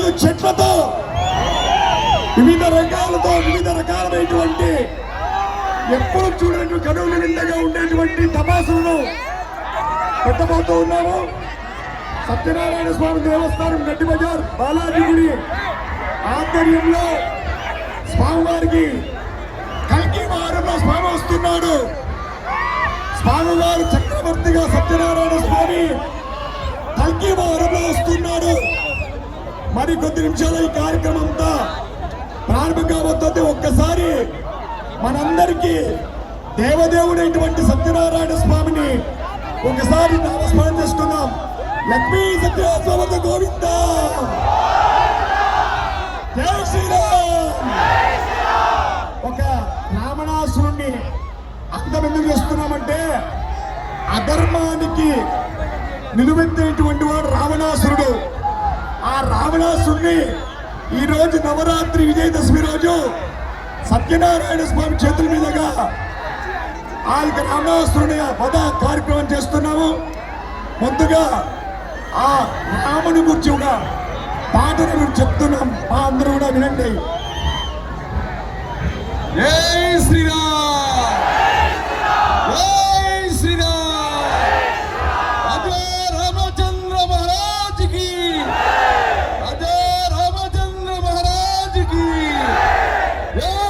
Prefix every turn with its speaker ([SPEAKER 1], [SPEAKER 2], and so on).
[SPEAKER 1] ఐదు చెట్లతో వివిధ రంగాలతో వివిధ రకాలైనటువంటి ఎప్పుడు చూడని కనువులు నిండగా ఉండేటువంటి తపాసులను పెట్టబోతూ ఉన్నాము. సత్యనారాయణ స్వామి దేవస్థానం గడ్డి బజార్ బాలాజీ గుడి ఆధ్వర్యంలో స్వామివారికి కల్కి వారంలో స్వామి వస్తున్నాడు. స్వామివారు చక్రవర్తిగా సత్యనారాయణ స్వామి కల్కి వారంలో వస్తున్నాడు. మరి కొద్ది నిమిషాలు ఈ కార్యక్రమం అంతా ప్రారంభం కాబోతుంది ఒక్కసారి మనందరికీ దేవదేవుడైనటువంటి సత్యనారాయణ స్వామిని ఒకసారి నామస్మరణ చేసుకుందాం. లక్ష్మీ సత్యనారాయణ గోవింద. జై శ్రీరామ్. ఒక రావణాసురుణ్ణి అందం ఎందుకు చేస్తున్నామంటే అధర్మానికి నిలువెత్తినటువంటి వాడు రావణాసురుడు. ఆ ఈరోజు ఈ రోజు నవరాత్రి విజయదశమి రోజు సత్యనారాయణ స్వామి చేతుల మీదుగా ఆ యొక్క రావణాసురుని వధ కార్యక్రమం చేస్తున్నాము. ముందుగా ఆ రాముని గురించి ఒక పాటను మేము చెప్తున్నాం. మా అందరూ కూడా వినండి.
[SPEAKER 2] ఏ శ్రీరామ్. Yeah.